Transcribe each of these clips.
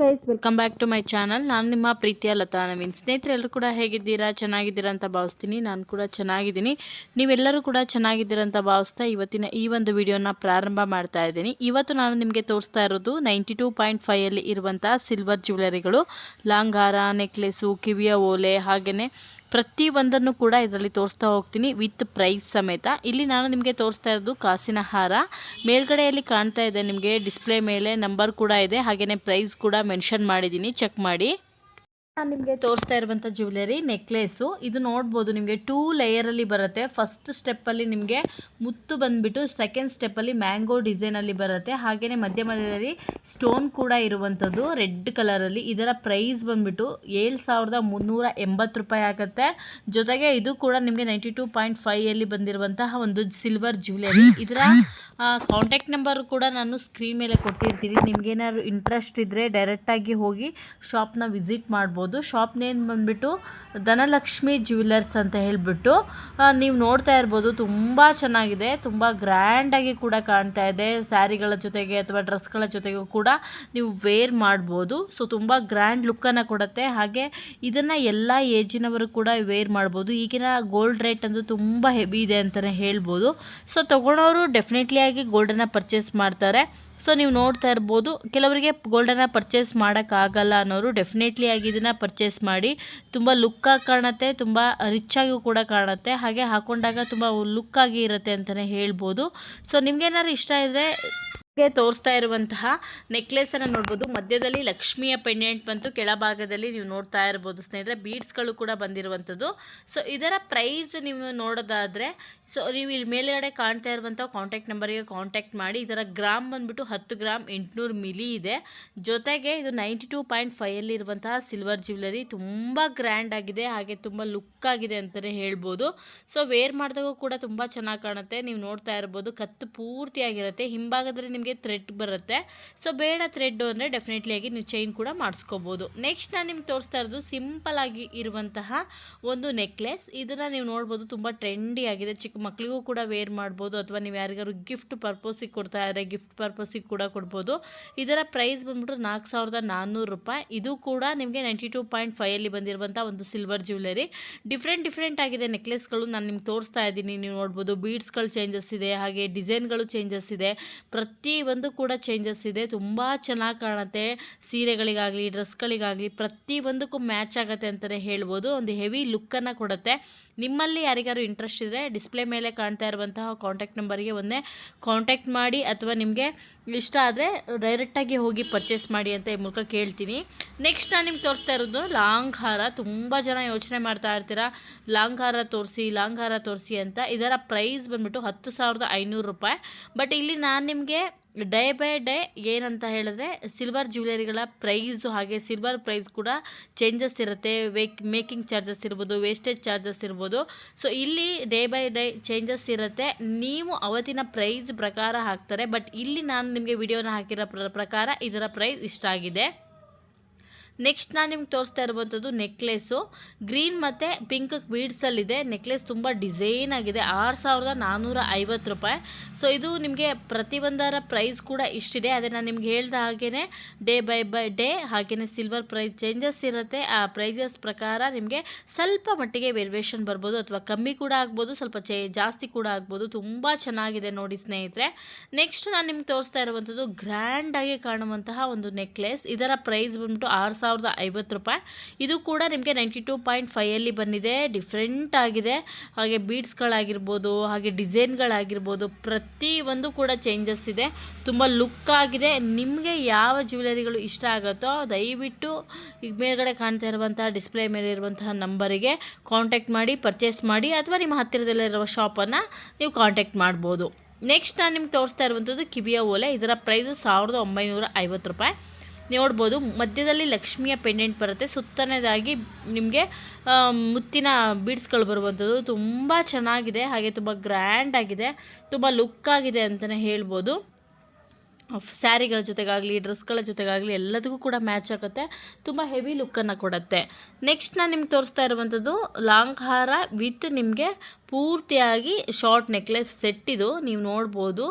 Guys welcome back to my channel ನಾನು ನಿಮ್ಮ ಪ್ರೀತಿಯ ಲತಾ ನವೀನ್. ಸ್ನೇಹಿತರೆ, ಎಲ್ಲರೂ ಕೂಡ ಹೇಗಿದ್ದೀರಾ? ಚೆನ್ನಾಗಿದ್ದೀರಾ ಅಂತ ಭಾವಿಸ್ತೀನಿ. ನಾನು ಕೂಡ ಚೆನ್ನಾಗಿದ್ದೀನಿ. ನೀವೆಲ್ಲರೂ ಕೂಡ ಚೆನ್ನಾಗಿದ್ದೀರಾ ಅಂತ ಭಾವಿಸ್ತಾ ಇವತ್ತಿನ ಈ ಒಂದು ವಿಡಿಯೋನ ಪ್ರಾರಂಭ ಮಾಡ್ತಾ ಇದ್ದೀನಿ. ಇವತ್ತು ನಾನು ನಿಮಗೆ ತೋರಿಸ್ತಾ ಇರೋದು ನೈಂಟಿ ಟೂ ಪಾಯಿಂಟ್ ಫೈಯಲ್ಲಿ ಇರುವಂಥ ಸಿಲ್ವರ್ ಜ್ಯುವೆಲರಿಗಳು. ಲಾಂಗಾರ, ನೆಕ್ಲೆಸು, ಕಿವಿಯ ಓಲೆ ಹಾಗೆಯೇ ಪ್ರತಿಯೊಂದನ್ನು ಕೂಡ ಇದರಲ್ಲಿ ತೋರಿಸ್ತಾ ಹೋಗ್ತೀನಿ. ವಿತ್ ಪ್ರೈಸ್ ಸಮೇತ. ಇಲ್ಲಿ ನಾನು ನಿಮಗೆ ತೋರಿಸ್ತಾ ಇರೋದು ಕಾಸಿನ ಹಾರ. ಮೇಲ್ಗಡೆಯಲ್ಲಿ ಕಾಣ್ತಾ ಇದೆ ನಿಮಗೆ ಡಿಸ್ಪ್ಲೇ ಮೇಲೆ ನಂಬರ್ ಕೂಡ ಇದೆ. ಹಾಗೆಯೇ ಪ್ರೈಸ್ ಕೂಡ ಮೆನ್ಷನ್ ಮಾಡಿದ್ದೀನಿ. ಚೆಕ್ ಮಾಡಿ. ನಾನು ನಿಮಗೆ ತೋರಿಸ್ತಾ ಇರುವಂಥ ಜ್ಯುವೆಲರಿ ನೆಕ್ಲೇಸು ಇದು ನೋಡ್ಬೋದು, ನಿಮಗೆ ಟೂ ಲೇಯರಲ್ಲಿ ಬರುತ್ತೆ. ಫಸ್ಟ್ ಸ್ಟೆಪ್ಪಲ್ಲಿ ನಿಮಗೆ ಮುತ್ತು ಬಂದುಬಿಟ್ಟು ಸೆಕೆಂಡ್ ಸ್ಟೆಪ್ಪಲ್ಲಿ ಮ್ಯಾಂಗೋ ಡಿಸೈನಲ್ಲಿ ಬರುತ್ತೆ. ಹಾಗೆಯೇ ಮಧ್ಯ ಮಧ್ಯದಲ್ಲಿ ಸ್ಟೋನ್ ಕೂಡ ಇರುವಂಥದ್ದು ರೆಡ್ ಕಲರಲ್ಲಿ ಇದರ ಪ್ರೈಸ್ ಬಂದುಬಿಟ್ಟು ಏಳು ಸಾವಿರದ ಮುನ್ನೂರ ಎಂಬತ್ತು ರೂಪಾಯಿ ಆಗುತ್ತೆ. ಜೊತೆಗೆ ಇದು ಕೂಡ ನಿಮಗೆ ನೈಂಟಿ ಟೂ ಪಾಯಿಂಟ್ ಬಂದಿರುವಂತಹ ಒಂದು ಸಿಲ್ವರ್ ಜ್ಯುವೆಲರಿ ಇದರ ಕಾಂಟ್ಯಾಕ್ಟ್ ನಂಬರ್ ಕೂಡ ನಾನು ಸ್ಕ್ರೀನ್ ಮೇಲೆ ಕೊಟ್ಟಿರ್ತೀನಿ. ನಿಮಗೇನಾದ್ರು ಇಂಟ್ರೆಸ್ಟ್ ಇದ್ದರೆ ಡೈರೆಕ್ಟಾಗಿ ಹೋಗಿ ಶಾಪ್ನ ವಿಸಿಟ್ ಮಾಡ್ಬೋದು. ಶಾಪ್ ನೇಮ್ ಬಂದುಬಿಟ್ಟು, ಧನಲಕ್ಷ್ಮಿ ಜ್ಯುವೆಲರ್ಸ್ ಅಂತ ಹೇಳಿಬಿಟ್ಟು ನೀವು ನೋಡ್ತಾ ಇರ್ಬೋದು, ತುಂಬ ಚೆನ್ನಾಗಿದೆ. ತುಂಬ ಗ್ರ್ಯಾಂಡಾಗಿ ಕೂಡ ಕಾಣ್ತಾ ಇದೆ. ಸ್ಯಾರಿಗಳ ಜೊತೆಗೆ ಅಥವಾ ಡ್ರೆಸ್ಗಳ ಜೊತೆಗೂ ಕೂಡ ನೀವು ವೇರ್ ಮಾಡ್ಬೋದು. ಸೊ ತುಂಬ ಗ್ರ್ಯಾಂಡ್ ಲುಕ್ಕನ್ನು ಕೊಡುತ್ತೆ. ಹಾಗೆ ಇದನ್ನು ಎಲ್ಲ ಏಜಿನವರು ಕೂಡ ವೇರ್ ಮಾಡ್ಬೋದು. ಈಗಿನ ಗೋಲ್ಡ್ ರೇಟ್ ಅಂತೂ ತುಂಬ ಹೆವಿ ಇದೆ ಅಂತಲೇ ಹೇಳ್ಬೋದು. ಸೊ ತೊಗೊಳೋರು ಡೆಫಿನೆಟ್ಲಿ ಆಗಿ ಗೋಲ್ಡನ್ನು ಪರ್ಚೇಸ್ ಮಾಡ್ತಾರೆ. ಸೊ ನೀವು ನೋಡ್ತಾ ಇರ್ಬೋದು, ಕೆಲವರಿಗೆ ಗೋಲ್ಡನ್ನು ಪರ್ಚೇಸ್ ಮಾಡೋಕ್ಕಾಗಲ್ಲ ಅನ್ನೋರು ಡೆಫಿನೆಟ್ಲಿ ಆಗಿ ಇದನ್ನು ಪರ್ಚೇಸ್ ಮಾಡಿ, ತುಂಬ ಲುಕ್ಕಾಗಿ ಕಾಣುತ್ತೆ, ತುಂಬ ರಿಚ್ಚಾಗಿಯೂ ಕೂಡ ಕಾಣುತ್ತೆ. ಹಾಗೆ ಹಾಕೊಂಡಾಗ ತುಂಬ ಲುಕ್ಕಾಗಿ ಇರುತ್ತೆ ಅಂತಲೇ ಹೇಳ್ಬೋದು. ಸೊ ನಿಮ್ಗೇನಾದ್ರು ಇಷ್ಟ ಇದ್ದರೆ ತೋರಿಸ್ತಾ ಇರುವಂತಹ ನೆಕ್ಲೆಸನ್ನು ನೋಡ್ಬೋದು. ಮಧ್ಯದಲ್ಲಿ ಲಕ್ಷ್ಮಿಯ ಪೆಂಡೆಂಟ್ ಬಂತು, ಕೆಳಭಾಗದಲ್ಲಿ ನೀವು ನೋಡ್ತಾ ಇರ್ಬೋದು ಸ್ನೇಹಿತರೆ ಬೀಡ್ಸ್ಗಳು ಕೂಡ ಬಂದಿರುವಂಥದ್ದು. ಸೊ ಇದರ ಪ್ರೈಸ್ ನೀವು ನೋಡೋದಾದರೆ ಸೊ ನೀವು ಇಲ್ಲಿ ಮೇಲ್ಗಡೆ ಕಾಣ್ತಾ ಇರುವಂಥ ಕಾಂಟ್ಯಾಕ್ಟ್ ನಂಬರಿಗೆ ಕಾಂಟ್ಯಾಕ್ಟ್ ಮಾಡಿ, ಇದರ ಗ್ರಾಮ್ ಬಂದುಬಿಟ್ಟು ಹತ್ತು ಗ್ರಾಮ್ ಎಂಟುನೂರು ಮಿಲಿ ಇದೆ. ಜೊತೆಗೆ ಇದು ನೈಂಟಿ ಟೂ ಪಾಯಿಂಟ್ ಫೈವಲ್ಲಿ ಇರುವಂತಹ ಸಿಲ್ವರ್ ಜ್ಯುವೆಲರಿ ತುಂಬ ಗ್ರ್ಯಾಂಡ್ ಆಗಿದೆ, ಹಾಗೆ ತುಂಬ ಲುಕ್ ಆಗಿದೆ ಅಂತಲೇ ಹೇಳ್ಬೋದು. ಸೊ ವೇರ್ ಮಾಡಿದಾಗೂ ಕೂಡ ತುಂಬ ಚೆನ್ನಾಗಿ ಕಾಣುತ್ತೆ. ನೀವು ನೋಡ್ತಾ ಇರ್ಬೋದು, ಕತ್ತು ಪೂರ್ತಿಯಾಗಿರುತ್ತೆ. ಹಿಂಭಾಗದಲ್ಲಿ ನಿಮಗೆ ಥ್ರೆಡ್ ಬರುತ್ತೆ. ಸೊ ಬೇಡ ಥ್ರೆಡ್ಡು ಅಂದರೆ ಡೆಫಿನೆಟ್ಲಿ ಆಗಿ ನೀವು ಚೈನ್ ಕೂಡ ಮಾಡಿಸ್ಕೋಬೋದು. ನೆಕ್ಸ್ಟ್ ನಾನು ನಿಮ್ಗೆ ತೋರಿಸ್ತಾ ಇರೋದು ಸಿಂಪಲ್ ಆಗಿ ಇರುವಂತಹ ಒಂದು ನೆಕ್ಲೆಸ್ ಇದನ್ನು ನೀವು ನೋಡ್ಬೋದು ತುಂಬ ಟ್ರೆಂಡಿ ಆಗಿದೆ. ಚಿಕ್ಕ ಮಕ್ಕಳಿಗೂ ಕೂಡ ವೇರ್ ಮಾಡ್ಬೋದು ಅಥವಾ ನೀವು ಯಾರಿಗಾದ್ರು ಗಿಫ್ಟ್ ಪರ್ಪೋಸಿಗೆ ಕೊಡ್ತಾ ಇದ್ದಾರೆ ಗಿಫ್ಟ್ ಪರ್ಪೋಸಿಗೆ ಕೂಡ ಕೊಡ್ಬೋದು. ಇದರ ಪ್ರೈಸ್ ಬಂದ್ಬಿಟ್ಟು ನಾಲ್ಕು ಸಾವಿರದ ನಾನ್ನೂರು ರೂಪಾಯಿ. ಇದು ಕೂಡ ನಿಮಗೆ ನೈಂಟಿ ಟೂ ಪಾಯಿಂಟ್ ಫೈಯಲ್ಲಿ ಬಂದಿರುವಂಥ ಒಂದು ಸಿಲ್ವರ್ ಜ್ಯುವೆಲರಿ ಡಿಫ್ರೆಂಟ್ ಡಿಫ್ರೆಂಟ್ ಆಗಿದೆ ನೆಕ್ಲೆಸ್ಗಳು ನಾನು ನಿಮ್ಗೆ ತೋರಿಸ್ತಾ ಇದ್ದೀನಿ. ನೀವು ನೋಡ್ಬೋದು ಬೀಡ್ಸ್ಗಳು ಚೇಂಜಸ್ ಇದೆ, ಹಾಗೆ ಡಿಸೈನ್ಗಳು ಚೇಂಜಸ್ ಇದೆ. ಪ್ರತಿ ಒಂದು ಕೂಡ ಚೇಂಜಸ್ ಇದೆ. ತುಂಬ ಚೆನ್ನಾಗಿ ಕಾಣುತ್ತೆ. ಸೀರೆಗಳಿಗಾಗಲಿ ಡ್ರೆಸ್ಗಳಿಗಾಗಲಿ ಪ್ರತಿ ಒಂದಕ್ಕೂ ಮ್ಯಾಚ್ ಆಗುತ್ತೆ ಅಂತಲೇ ಹೇಳ್ಬೋದು. ಒಂದು ಹೆವಿ ಲುಕ್ಕನ್ನು ಕೊಡುತ್ತೆ. ನಿಮ್ಮಲ್ಲಿ ಯಾರಿಗಾರು ಇಂಟ್ರೆಸ್ಟ್ ಇದ್ದರೆ ಡಿಸ್ಪ್ಲೇ ಮೇಲೆ ಕಾಣ್ತಾ ಇರುವಂತಹ ಕಾಂಟ್ಯಾಕ್ಟ್ ನಂಬರ್ಗೆ ಒಂದೇ ಕಾಂಟ್ಯಾಕ್ಟ್ ಮಾಡಿ ಅಥವಾ ನಿಮಗೆ ಇಷ್ಟ ಆದರೆ ಡೈರೆಕ್ಟಾಗಿ ಹೋಗಿ ಪರ್ಚೇಸ್ ಮಾಡಿ ಅಂತ ಈ ಮೂಲಕ ಕೇಳ್ತೀನಿ. ನೆಕ್ಸ್ಟ್ ನಾನು ನಿಮ್ಗೆ ತೋರಿಸ್ತಾ ಇರೋದು ಲಾಂಗ್ ಹಾರ. ತುಂಬ ಜನ ಯೋಚನೆ ಮಾಡ್ತಾ ಇರ್ತೀರ ಲಾಂಗ್ ಹಾರ ತೋರಿಸಿ ಲಾಂಗ್ ಹಾರ ತೋರಿಸಿ ಅಂತ. ಇದರ ಪ್ರೈಸ್ ಬಂದುಬಿಟ್ಟು ಹತ್ತು ಸಾವಿರದ ಐನೂರು ರೂಪಾಯಿ. ಬಟ್ ಇಲ್ಲಿ ನಾನು ನಿಮಗೆ ಡೇ ಬೈ ಡೇ ಏನಂತ ಹೇಳಿದ್ರೆ ಸಿಲ್ವರ್ ಜ್ಯುವೆಲರಿಗಳ ಪ್ರೈಸು ಹಾಗೆ ಸಿಲ್ವರ್ ಪ್ರೈಸ್ ಕೂಡ ಚೇಂಜಸ್ ಇರುತ್ತೆ. ವೇಕ್, ಮೇಕಿಂಗ್ ಚಾರ್ಜಸ್ ಇರ್ಬೋದು, ವೇಸ್ಟೇಜ್ ಚಾರ್ಜಸ್ ಇರ್ಬೋದು. ಸೊ, ಇಲ್ಲಿ ಡೇ ಬೈ ಡೇ ಚೇಂಜಸ್ ಇರುತ್ತೆ. ನೀವು ಅವತ್ತಿನ ಪ್ರೈಸ್ ಪ್ರಕಾರ ಹಾಕ್ತಾರೆ. ಬಟ್ ಇಲ್ಲಿ ನಾನು ನಿಮಗೆ ವಿಡಿಯೋನ ಹಾಕಿರೋ ಪ್ರಕಾರ ಇದರ ಪ್ರೈಸ್ ಇಷ್ಟ ಆಗಿದೆ. ನೆಕ್ಸ್ಟ್ ನಾನು ನಿಮ್ಗೆ ತೋರಿಸ್ತಾ ಇರುವಂಥದ್ದು ನೆಕ್ಲೆಸ್ಸು ಗ್ರೀನ್ ಮತ್ತು ಪಿಂಕ್ ಬೀಡ್ಸಲ್ಲಿದೆ ನೆಕ್ಲೆಸ್ ತುಂಬ ಡಿಸೈನ್ ಆಗಿದೆ. ಆರು ಸಾವಿರದ ನಾನ್ನೂರ ಐವತ್ತು ರೂಪಾಯಿ. ಸೊ ಇದು ನಿಮಗೆ ಪ್ರತಿಯೊಂದರ ಪ್ರೈಸ್ ಕೂಡ ಇಷ್ಟಿದೆ. ಅದೇ ನಾನು ನಿಮ್ಗೆ ಹೇಳ್ದ ಹಾಗೆಯೇ ಡೇ ಬೈ ಬೈ ಡೇ ಹಾಗೆಯೇ ಸಿಲ್ವರ್ ಪ್ರೈಸ್ ಚೇಂಜಸ್ ಇರುತ್ತೆ. ಆ ಪ್ರೈಸಸ್ ಪ್ರಕಾರ ನಿಮಗೆ ಸ್ವಲ್ಪ ಮಟ್ಟಿಗೆ ವೇರಿಯೇಷನ್ ಬರ್ಬೋದು ಅಥವಾ ಕಮ್ಮಿ ಕೂಡ ಆಗ್ಬೋದು, ಸ್ವಲ್ಪ ಜಾಸ್ತಿ ಕೂಡ ಆಗ್ಬೋದು. ತುಂಬ ಚೆನ್ನಾಗಿದೆ ನೋಡಿ ಸ್ನೇಹಿತರೆ. ನೆಕ್ಸ್ಟ್ ನಾನು ನಿಮ್ಗೆ ತೋರಿಸ್ತಾ ಇರುವಂಥದ್ದು ಗ್ರ್ಯಾಂಡಾಗಿ ಕಾಣುವಂತಹ ಒಂದು ನೆಕ್ಲೆಸ್ ಇದರ ಪ್ರೈಸ್ ಬಂದ್ಬಿಟ್ಟು ಆರು ಸಾವಿರ ಸಾವಿರದ ಐವತ್ತು ರೂಪಾಯಿ. ಇದು ಕೂಡ ನಿಮಗೆ ನೈಂಟಿ ಟೂ ಪಾಯಿಂಟ್ ಫೈಯಲ್ಲಿ ಬಂದಿದೆ. ಡಿಫ್ರೆಂಟ್ ಆಗಿದೆ. ಹಾಗೆ ಬೀಡ್ಸ್ಗಳಾಗಿರ್ಬೋದು ಹಾಗೆ ಡಿಸೈನ್ಗಳಾಗಿರ್ಬೋದು ಪ್ರತಿಯೊಂದು ಕೂಡ ಚೇಂಜಸ್ ಇದೆ. ತುಂಬ ಲುಕ್ ಆಗಿದೆ. ನಿಮಗೆ ಯಾವ ಜ್ಯುವೆಲರಿಗಳು ಇಷ್ಟ ಆಗುತ್ತೋ ದಯವಿಟ್ಟು ಈಗ ಮೇಲ್ಗಡೆ ಕಾಣ್ತಾ ಇರುವಂತಹ ಡಿಸ್ಪ್ಲೇ ಮೇಲೆ ಇರುವಂತಹ ನಂಬರಿಗೆ ಕಾಂಟ್ಯಾಕ್ಟ್ ಮಾಡಿ ಪರ್ಚೇಸ್ ಮಾಡಿ, ಅಥವಾ ನಿಮ್ಮ ಹತ್ತಿರದಲ್ಲಿರುವ ಶಾಪನ್ನು ನೀವು ಕಾಂಟ್ಯಾಕ್ಟ್ ಮಾಡ್ಬೋದು. ನೆಕ್ಸ್ಟ್ ನಾನು ನಿಮ್ಗೆ ತೋರಿಸ್ತಾ ಇರುವಂಥದ್ದು ಕಿವಿಯ ಓಲೆ. ಇದರ ಪ್ರೈಸು ಸಾವಿರದ ಒಂಬೈನೂರ ಐವತ್ತು ರೂಪಾಯಿ. ನೋಡ್ಬೋದು. ಮಧ್ಯದಲ್ಲಿ ಲಕ್ಷ್ಮಿಯ ಪೆಂಡೆಂಟ್ ಬರುತ್ತೆ. ಸುತ್ತನೇದಾಗಿ ನಿಮಗೆ ಮುತ್ತಿನ ಬೀಡ್ಸ್ಗಳು ಬರುವಂಥದ್ದು. ತುಂಬ ಚೆನ್ನಾಗಿದೆ. ಹಾಗೆ ತುಂಬ ಗ್ರ್ಯಾಂಡ್ ಆಗಿದೆ. ತುಂಬ ಲುಕ್ ಆಗಿದೆ ಅಂತಲೇ ಹೇಳ್ಬೋದು. ಸ್ಯಾರಿಗಳ ಜೊತೆಗಾಗಲಿ, ಡ್ರೆಸ್ಗಳ ಜೊತೆಗಾಗಲಿ ಎಲ್ಲದಕ್ಕೂ ಕೂಡ ಮ್ಯಾಚ್ ಆಗುತ್ತೆ. ತುಂಬ ಹೆವಿ ಲುಕ್ಕನ್ನು ಕೊಡುತ್ತೆ. ನೆಕ್ಸ್ಟ್ ನಾನು ನಿಮ್ಗೆ ತೋರಿಸ್ತಾ ಇರುವಂಥದ್ದು, ಲಾಂಗ್ ಹಾರ ವಿತ್ ನಿಮಗೆ ಪೂರ್ತಿಯಾಗಿ ಶಾರ್ಟ್ ನೆಕ್ಲೆಸ್ ಸೆಟ್ ಇದು, ನೀವು ನೋಡ್ಬೋದು.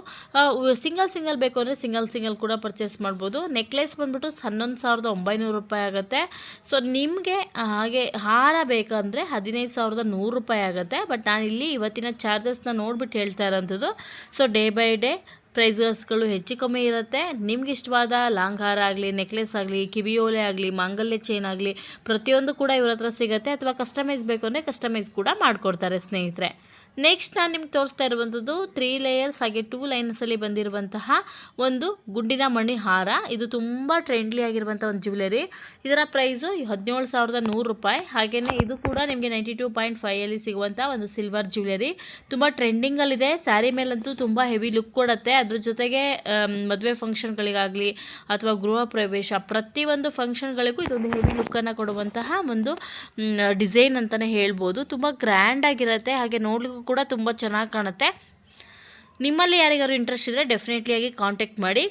ಸಿಂಗಲ್ ಸಿಂಗಲ್ ಬೇಕು ಅಂದರೆ ಸಿಂಗಲ್ ಸಿಂಗಲ್ ಕೂಡ ಪರ್ಚೇಸ್ ಮಾಡ್ಬೋದು. ನೆಕ್ಲೆಸ್ ಬಂದ್ಬಿಟ್ಟು ಹನ್ನೊಂದು ಸಾವಿರದ ಒಂಬೈನೂರು ರೂಪಾಯಿ ಆಗುತ್ತೆ. ಸೊ, ನಿಮಗೆ ಹಾಗೆ ಹಾರ ಬೇಕಂದರೆ ಹದಿನೈದು ಸಾವಿರದ ನೂರು ರೂಪಾಯಿ ಆಗುತ್ತೆ. ಬಟ್ ನಾನು ಇಲ್ಲಿ ಇವತ್ತಿನ ಚಾರ್ಜಸ್ನ ನೋಡ್ಬಿಟ್ಟು ಹೇಳ್ತಾ ಇರೋಂಥದ್ದು. ಸೊ, ಡೇ ಬೈ ಡೇ ಪ್ರೈಸಸ್ಗಳು ಹೆಚ್ಚು ಕಮ್ಮಿ ಇರುತ್ತೆ. ನಿಮ್ಗೆ ಇಷ್ಟವಾದ ಲಾಂಗ್ ಆಗಲಿ ನೆಕ್ಲೆಸ್ ಆಗಲಿ, ಕಿವಿಯೋಲೆ ಆಗಲಿ, ಮಾಂಗಲ್ಯ ಚೈನ್ ಆಗಲಿ, ಪ್ರತಿಯೊಂದು ಕೂಡ ಇವ್ರ ಹತ್ರ ಸಿಗುತ್ತೆ. ಅಥವಾ ಕಸ್ಟಮೈಸ್ ಬೇಕು ಅಂದರೆ ಕಸ್ಟಮೈಸ್ ಕೂಡ ಮಾಡಿಕೊಡ್ತಾರೆ ಸ್ನೇಹಿತರೆ. ನೆಕ್ಸ್ಟ್ ನಾನು ನಿಮ್ಗೆ ತೋರಿಸ್ತಾ ಇರುವಂಥದ್ದು ತ್ರೀ ಲೇಯರ್ಸ್ ಹಾಗೆ ಟೂ ಲೈನ್ಸಲ್ಲಿ ಬಂದಿರುವಂತಹ ಒಂದು ಗುಂಡಿನ ಮಣಿ ಹಾರ. ಇದು ತುಂಬ ಟ್ರೆಂಡ್ಲಿ ಆಗಿರುವಂಥ ಒಂದು ಜ್ಯುವೆಲರಿ ಇದರ ಪ್ರೈಸು ಹದಿನೇಳು ಸಾವಿರದ ನೂರು ರೂಪಾಯಿ. ಹಾಗೆಯೇ ಇದು ಕೂಡ ನಿಮಗೆ ನೈಂಟಿ ಟೂ ಪಾಯಿಂಟ್ ಫೈಯಲ್ಲಿ ಸಿಗುವಂಥ ಒಂದು ಸಿಲ್ವರ್ ಜ್ಯುವೆಲರಿ ತುಂಬ ಟ್ರೆಂಡಿಂಗಲ್ಲಿದೆ ಸ್ಯಾರಿ ಮೇಲಂತೂ ತುಂಬ ಹೆವಿ ಲುಕ್ ಕೊಡುತ್ತೆ. ಅದ್ರ ಜೊತೆಗೆ ಮದುವೆ ಫಂಕ್ಷನ್ಗಳಿಗಾಗಲಿ ಅಥವಾ ಗೃಹ ಪ್ರವೇಶ ಪ್ರತಿಯೊಂದು ಫಂಕ್ಷನ್ಗಳಿಗೂ ಇದೊಂದು ಹೆವಿ ಲುಕ್ಕನ್ನು ಕೊಡುವಂತಹ ಒಂದು ಡಿಸೈನ್ ಅಂತಲೇ ಹೇಳ್ಬೋದು. ತುಂಬ ಗ್ರ್ಯಾಂಡಾಗಿರುತ್ತೆ ಹಾಗೆ ನೋಡ್ಲಿಕ್ಕೂ ಕೂಡ ತುಂಬ ಚೆನ್ನಾಗಿ ಕಾಣುತ್ತೆ. ನಿಮ್ಮಲ್ಲಿ ಯಾರಿಗಾದ್ರು ಇಂಟ್ರೆಸ್ಟ್ ಇದ್ದರೆ ಡೆಫಿನೆಟ್ಲಿಯಾಗಿ ಕಾಂಟ್ಯಾಕ್ಟ್ ಮಾಡಿ.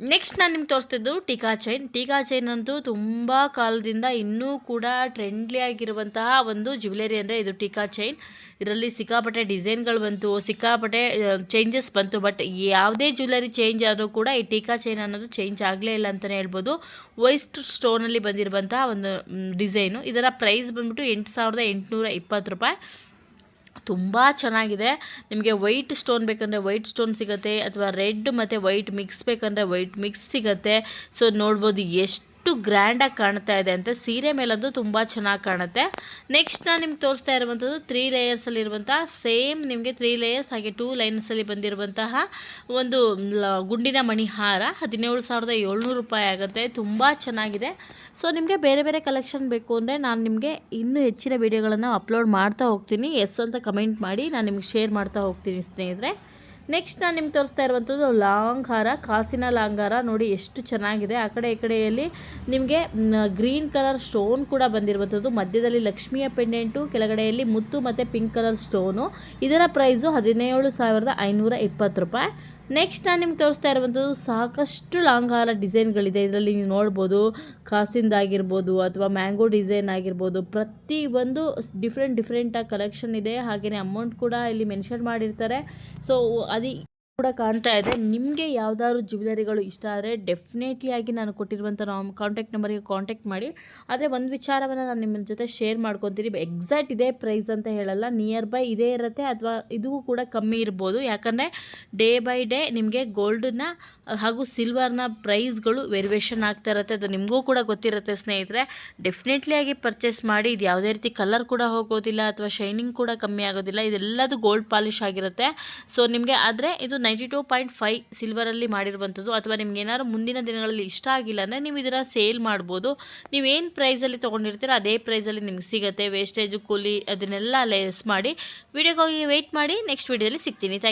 ನೆಕ್ಸ್ಟ್ ನಾನು ನಿಮ್ಗೆ ತೋರಿಸ್ತಿದ್ದು ಟೀಕಾ ಚೈನ್ ಟೀಕಾ ಚೈನ್ ಅಂತೂ ತುಂಬ ಕಾಲದಿಂದ ಇನ್ನೂ ಕೂಡ ಟ್ರೆಂಡ್ಲಿ ಆಗಿರುವಂತಹ ಒಂದು ಜ್ಯುವೆಲರಿ ಅಂದರೆ ಇದು ಟೀಕಾ ಚೈನ್ ಇದರಲ್ಲಿ ಸಿಕ್ಕಾಪಟ್ಟೆ ಡಿಸೈನ್ಗಳು ಬಂತು, ಸಿಕ್ಕಾಪಟ್ಟೆ ಚೇಂಜಸ್ ಬಂತು ಬಟ್ ಯಾವುದೇ ಜ್ಯುವೆಲರಿ ಚೇಂಜ್ ಆದರೂ ಕೂಡ ಈ ಟೀಕಾ ಚೈನ್ ಅನ್ನೋದು ಚೇಂಜ್ ಆಗಲೇ ಇಲ್ಲ ಅಂತಲೇ ಹೇಳ್ಬೋದು. ವೈಸ್ಟ್ ಸ್ಟೋನಲ್ಲಿ ಬಂದಿರುವಂತಹ ಒಂದು ಡಿಸೈನು ಇದರ ಪ್ರೈಸ್ ಬಂದ್ಬಿಟ್ಟು ಎಂಟು ಸಾವಿರದ ಎಂಟುನೂರ ಇಪ್ಪತ್ತು ರೂಪಾಯಿ. ತುಂಬ ಚೆನ್ನಾಗಿದೆ. ನಿಮಗೆ ವೈಟ್ ಸ್ಟೋನ್ ಬೇಕಂದರೆ ವೈಟ್ ಸ್ಟೋನ್ ಸಿಗುತ್ತೆ, ಅಥವಾ ರೆಡ್ ಮತ್ತು ವೈಟ್ ಮಿಕ್ಸ್ ಬೇಕಂದರೆ ವೈಟ್ ಮಿಕ್ಸ್ ಸಿಗುತ್ತೆ. ಸೊ ನೋಡ್ಬೋದು ಎಷ್ಟು ಗ್ರ್ಯಾಂಡಾಗಿ ಕಾಣ್ತಾ ಇದೆ ಅಂತ ಸೀರೆ ಮೇಲಂತೂ ತುಂಬ ಚೆನ್ನಾಗಿ ಕಾಣುತ್ತೆ. ನೆಕ್ಸ್ಟ್ ನಾನು ನಿಮ್ಗೆ ತೋರಿಸ್ತಾ ಇರುವಂಥದ್ದು ತ್ರೀ ಲೇಯರ್ಸಲ್ಲಿರುವಂಥ ಸೇಮ್ ನಿಮಗೆ ತ್ರೀ ಲೇಯರ್ಸ್ ಹಾಗೆ ಟೂ ಲೈನ್ಸಲ್ಲಿ ಬಂದಿರುವಂತಹ ಒಂದು ಗುಂಡಿನ ಮಣಿಹಾರ. ಹದಿನೇಳು ಸಾವಿರದ ಏಳ್ನೂರು ರೂಪಾಯಿ ಆಗುತ್ತೆ. ತುಂಬ ಚೆನ್ನಾಗಿದೆ. ಸೊ ನಿಮಗೆ ಬೇರೆ ಬೇರೆ ಕಲೆಕ್ಷನ್ ಬೇಕು ಅಂದರೆ ನಾನು ನಿಮಗೆ ಇನ್ನೂ ಹೆಚ್ಚಿನ ವಿಡಿಯೋಗಳನ್ನು ಅಪ್ಲೋಡ್ ಮಾಡ್ತಾ ಹೋಗ್ತೀನಿ. ಎಸ್ ಅಂತ ಕಮೆಂಟ್ ಮಾಡಿ ನಾನು ನಿಮ್ಗೆ ಶೇರ್ ಮಾಡ್ತಾ ಹೋಗ್ತೀನಿ ಸ್ನೇಹಿತರೆ. ನೆಕ್ಸ್ಟ್ ನಾನು ನಿಮ್ಗೆ ತೋರಿಸ್ತಾ ಇರುವಂಥದ್ದು ಲಾಂಗ್ ಹಾರ ಕಾಸಿನ ಲಾಂಗ್ ನೋಡಿ ಎಷ್ಟು ಚೆನ್ನಾಗಿದೆ. ಆ ಕಡೆ ಈ ಕಡೆಯಲ್ಲಿ ನಿಮಗೆ ಗ್ರೀನ್ ಕಲರ್ ಸ್ಟೋನ್ ಕೂಡ ಬಂದಿರುವಂಥದ್ದು ಮಧ್ಯದಲ್ಲಿ ಲಕ್ಷ್ಮಿಯ ಪೆಂಡೆಂಟು ಕೆಳಗಡೆಯಲ್ಲಿ ಮುತ್ತು ಮತ್ತು ಪಿಂಕ್ ಕಲರ್ ಸ್ಟೋನು ಇದರ ಪ್ರೈಸು ಹದಿನೇಳು ಸಾವಿರದ ಐನೂರ ಇಪ್ಪತ್ತು ರೂಪಾಯಿ. ನೆಕ್ಸ್ಟ್ ನಾನು ನಿಮ್ಗೆ ತೋರಿಸ್ತಾ ಇರುವಂಥದ್ದು ಸಾಕಷ್ಟು ಲಾಂಗ್ ಡಿಸೈನ್ಗಳಿದೆ. ಇದರಲ್ಲಿ ನೀವು ನೋಡ್ಬೋದು ಕಾಸಿಂದಾಗಿರ್ಬೋದು ಅಥವಾ ಮ್ಯಾಂಗೋ ಡಿಸೈನ್ ಆಗಿರ್ಬೋದು. ಪ್ರತಿ ಒಂದು ಡಿಫ್ರೆಂಟ್ ಡಿಫ್ರೆಂಟಾಗಿ ಕಲೆಕ್ಷನ್ ಇದೆ. ಹಾಗೆಯೇ ಅಮೌಂಟ್ ಕೂಡ ಇಲ್ಲಿ ಮೆನ್ಷನ್ ಮಾಡಿರ್ತಾರೆ. ಸೊ ಅದು ಕೂಡ ಕಾಣ್ತಾ ಇದೆ. ನಿಮಗೆ ಯಾವ್ದಾದ್ರು ಜ್ಯುವೆಲರಿಗಳು ಇಷ್ಟ ಆದರೆ ಡೆಫಿನೆಟ್ಲಿ ಆಗಿ ನಾನು ಕೊಟ್ಟಿರುವಂಥ ನಾವು ಕಾಂಟ್ಯಾಕ್ಟ್ ನಂಬರಿಗೆ ಕಾಂಟ್ಯಾಕ್ಟ್ ಮಾಡಿ. ಆದರೆ ಒಂದು ವಿಚಾರವನ್ನು ನಾನು ನಿಮ್ಮ ಜೊತೆ ಶೇರ್ ಮಾಡ್ಕೊತೀನಿ. ಎಕ್ಸಾಕ್ಟ್ ಇದೇ ಪ್ರೈಸ್ ಅಂತ ಹೇಳಲ್ಲ. ನಿಯರ್ ಬೈ ಇದೇ ಇರುತ್ತೆ ಅಥವಾ ಇದೂ ಕೂಡ ಕಮ್ಮಿ ಇರ್ಬೋದು. ಯಾಕಂದರೆ ಡೇ ಬೈ ಡೇ ನಿಮಗೆ ಗೋಲ್ಡನ್ನ ಹಾಗೂ ಸಿಲ್ವರ್ನ ಪ್ರೈಸ್ಗಳು ವೇರಿಯೇಷನ್ ಆಗ್ತಾ ಇರುತ್ತೆ. ಅದು ನಿಮಗೂ ಕೂಡ ಗೊತ್ತಿರುತ್ತೆ ಸ್ನೇಹಿತರೆ. ಡೆಫಿನೆಟ್ಲಿ ಆಗಿ ಪರ್ಚೇಸ್ ಮಾಡಿ. ಇದು ಯಾವುದೇ ರೀತಿ ಕಲರ್ ಕೂಡ ಹೋಗೋದಿಲ್ಲ ಅಥವಾ ಶೈನಿಂಗ್ ಕೂಡ ಕಮ್ಮಿ ಆಗೋದಿಲ್ಲ. ಇದೆಲ್ಲದು ಗೋಲ್ಡ್ ಪಾಲಿಶ್ ಆಗಿರುತ್ತೆ. ಸೊ ನಿಮಗೆ ಆದರೆ ಇದು ನೈಂಟಿ ಟೂ ಪಾಯಿಂಟ್ ಫೈ ಸಿಲ್ವರಲ್ಲಿ ಮಾಡಿರುವಂಥದ್ದು ಅಥವಾ ನಿಮ್ಗೆ ಏನಾದ್ರು ಮುಂದಿನ ದಿನಗಳಲ್ಲಿ ಇಷ್ಟ ಆಗಿಲ್ಲ ಅಂದರೆ ನೀವು ಇದನ್ನು ಸೇಲ್ ಮಾಡ್ಬೋದು. ನೀವೇನು ಪ್ರೈಸಲ್ಲಿ ತೊಗೊಂಡಿರ್ತೀರ ಅದೇ ಪ್ರೈಸಲ್ಲಿ ನಿಮ್ಗೆ ಸಿಗುತ್ತೆ. ವೇಸ್ಟೇಜು ಕೂಲಿ ಅದನ್ನೆಲ್ಲ ಲೆಸ್ ಮಾಡಿ. ವಿಡಿಯೋಗಾಗಿ ವೆಯ್ಟ್ ಮಾಡಿ. ನೆಕ್ಸ್ಟ್ ವೀಡಿಯೋದಲ್ಲಿ ಸಿಗ್ತೀನಿ. ಥ್ಯಾಂಕ್